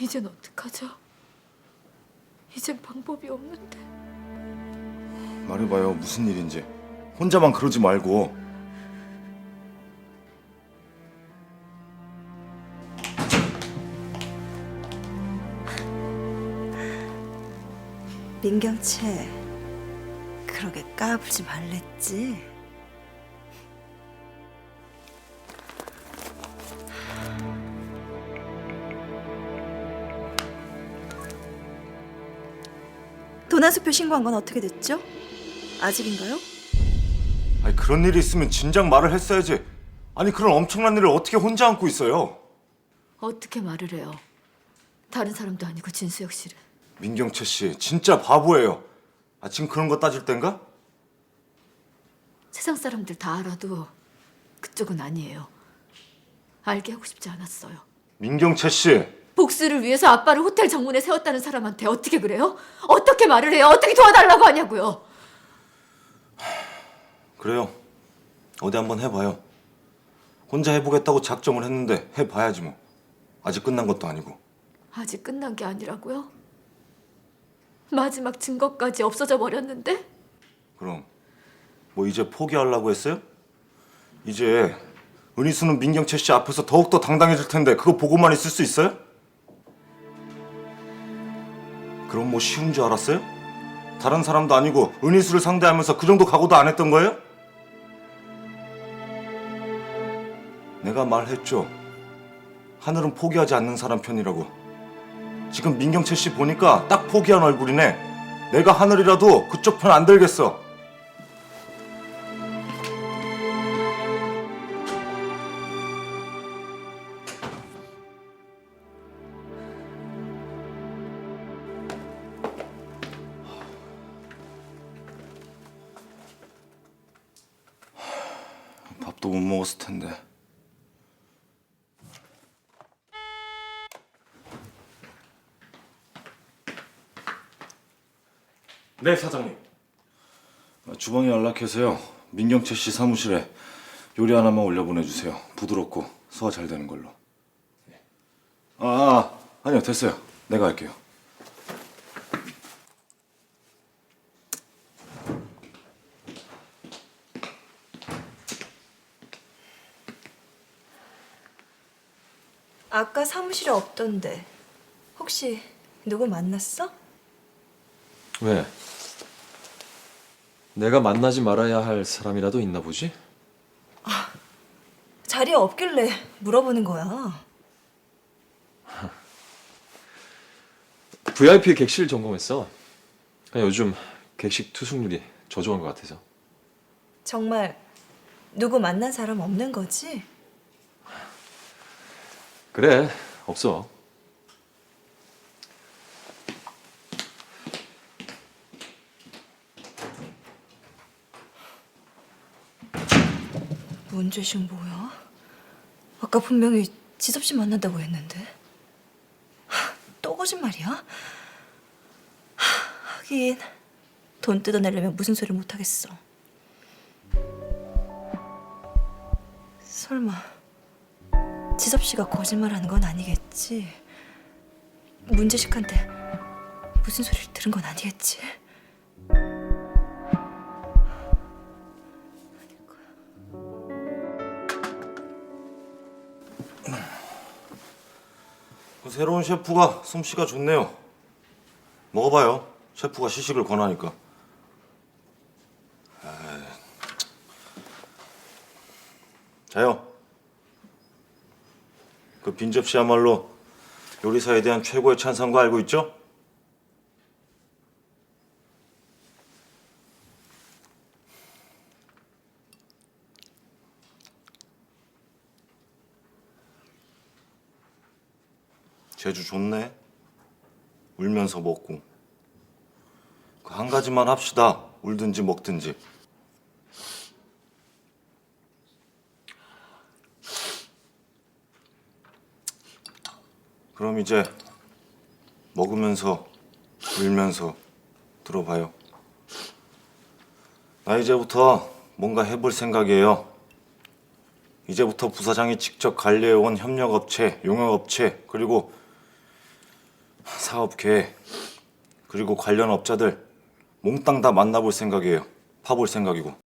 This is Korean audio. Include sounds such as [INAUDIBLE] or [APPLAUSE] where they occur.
이젠 어떡하죠? 이젠 방법이 없는데. 말해봐요 무슨 일인지 혼자만 그러지 말고 민경채 그러게 까불지 말랬지 도난수표 신고한 건 어떻게 됐죠? 아직인가요? 아니 그런 일이 있으면 진작 말을 했어야지 아니 그런 엄청난 일을 어떻게 혼자 안고 있어요 어떻게 말을 해요? 다른 사람도 아니고 진수혁 씨를. 민경채 씨 진짜 바보예요 아 지금 그런 거 따질 땐가? 세상 사람들 다 알아도 그쪽은 아니에요. 알게 하고 싶지 않았어요. 민경채 씨 복수를 위해서 아빠를 호텔 정문에 세웠다는 사람한테 어떻게 그래요? 어떻게 말을 해요? 어떻게 도와달라고 하냐고요? [SIGHS] 그래요 어디 한번 해봐요 혼자 해보겠다고 작정을 했는데 해봐야지 뭐 아직 끝난 것도 아니고 아직 끝난 게 아니라고요? 마지막 증거까지 없어져 버렸는데? 그럼 뭐 이제 포기하려고 했어요? 이제 은희수는 민경채 씨 앞에서 더욱더 당당해질 텐데 그거 보고만 있을 수 있어요? 그럼 뭐 쉬운 줄 알았어요? 다른 사람도 아니고 은희수를 상대하면서 그 정도 각오도 안 했던 거예요? 내가 말했죠. 하늘은 포기하지 않는 사람 편이라고. 지금 민경채 씨 보니까 딱 포기한 얼굴이네. 내가 하늘이라도 그쪽 편 안 들겠어. 밥도 못 먹었을 텐데. 네 사장님 아, 주방에 연락해서요. 민경채 씨 사무실에 요리 하나만 올려 보내주세요. 부드럽고 소화 잘 되는 걸로. 아, 아 아니요 됐어요. 내가 할게요. 아까 사무실에 없던데 혹시 누구 만났어? 왜? 내가 만나지 말아야 할 사람이라도 있나 보지? 자리에 없길래 물어보는 거야 [LAUGHS] VIP 객실 점검했어 그냥 요즘 객식 투숙률이 저조한 것 같아서 정말 누구 만난 사람 없는 거지? 그래 없어 문제식 뭐야? 아까 분명히 지섭씨 만난다고 했는데 하, 또 거짓말이야? 하, 하긴 돈 뜯어내려면 무슨 소리를 못하겠어 설마 지섭 씨가 거짓말하는 건 아니겠지? 문제식한테 무슨 소리를 들은 건 아니겠지? 그 새로운 셰프가 솜씨가 좋네요. 먹어봐요. 셰프가 시식을 권하니까. 자요. 그 빈접시야말로 요리사에 대한 최고의 찬사인 거 알고 있죠? 제주 좋네. 울면서 먹고. 그 한 가지만 합시다. 울든지 먹든지. 그럼 이제 먹으면서 울면서 들어봐요. 나 이제부터 뭔가 해볼 생각이에요. 이제부터 부사장이 직접 관리해온 협력업체, 용역업체, 그리고 사업 계획 그리고 관련 업자들 몽땅 다 만나볼 생각이에요. 파볼 생각이고.